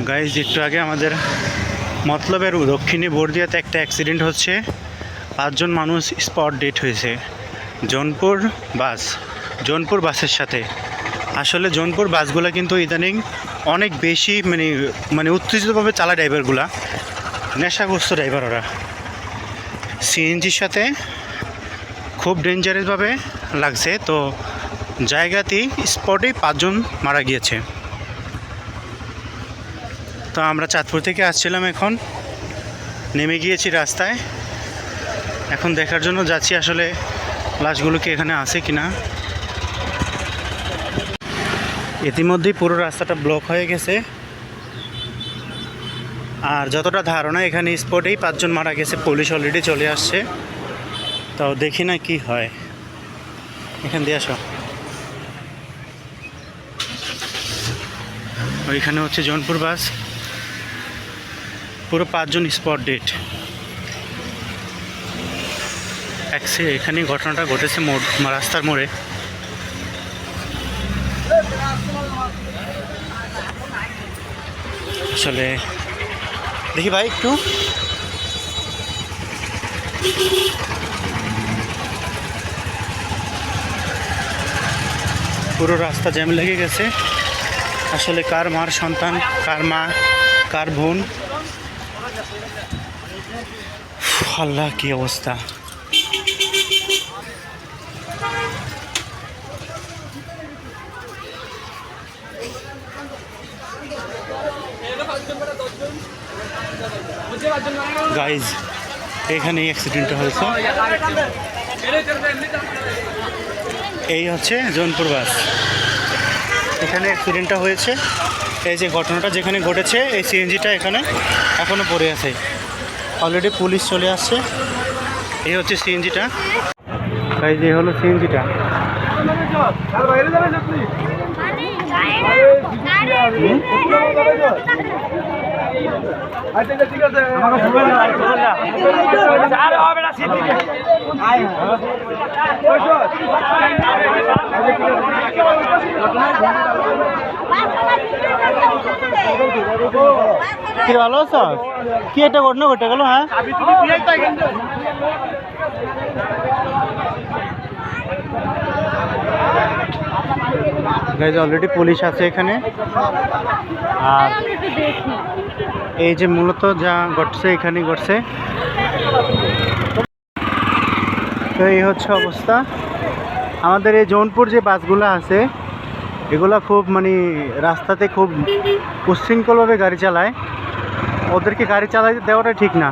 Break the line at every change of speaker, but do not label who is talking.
Guys একটু আগে আমাদের মতলবের দক্ষিণে বর্দিয়াতে একটা অ্যাক্সিডেন্ট হচ্ছে। পাঁচজন মানুষ স্পট ডেট হয়েছে। জোনপুর বাস, জোনপুর বাসের সাথে। আসলে জোনপুর বাসগুলো কিন্তু ইদানিং অনেক বেশি মানে মানে উত্তেজিতভাবে চালা ড্রাইভারগুলা নেশাগ্রস্ত ড্রাইভার ওরা। সিএনজির সাথে খুব ডেঞ্জারাসভাবে লাগছে। তো জায়গাতেই স্পটেই পাঁচজন মারা গিয়েছে। তো আমরা চাঁদপুর থেকে আসছিলাম এখন। নেমে গিয়েছি রাস্তায়। এখন দেখার জন্য যাচ্ছি আসলে লাশগুলো কি এখানে আছে কিনা। ইতিমধ্যেই পুরো রাস্তাটা ব্লক হয়ে গেছে। আর যতটা ধারণা এখানে স্পটেই পাঁচজন মারা গেছে, পুলিশ অলরেডি চলে আসছে। তাও দেখি না কি হয়। এখান দিয়ে আসো। ওইখানে হচ্ছে জৌনপুর বাস। পুরো পাঁচজন স্পট ডেট এখানে ঘটনাটা ঘটেছে মোড়, রাস্তার মোড়ে। আসলে, দেখি ভাই একটু। পুরো রাস্তা জ্যাম লেগে গেছে। আসলে কার মার সন্তান, কার মা, কার বোন? আল্লাহ কি অবস্থা? গাইজ এখানে অ্যাক্সিডেন্টটা হয়েছে। এই হচ্ছে জৌনপুর বাস এখানে অ্যাক্সিডেন্টটা হয়েছে। এই যে ঘটনাটা যেখানে ঘটেছে, এই সিএনজিটা এখানে এখনও পড়ে আছে। অলরেডি পুলিশ চলে আসছে। এই হচ্ছে সিএনজিটা। এই যে হলো সিএনজিটা। কি ভালো আছো? কি একটা ঘটনা ঘটে গেল হ্যাঁ? গাইজ অলরেডি পুলিশ আছে এখানে। আর এই যে মূলত যা ঘটছে এখানে ঘটছে। তো এই হচ্ছে অবস্থা। আমাদের এই জৌনপুর যে বাসগুলো আছে এগুলা খুব মানে রাস্তাতে খুব উচ্ছৃঙ্খলভাবে গাড়ি চালায়। ওদেরকে গাড়ি চালাতে দেওয়াটা ঠিক না।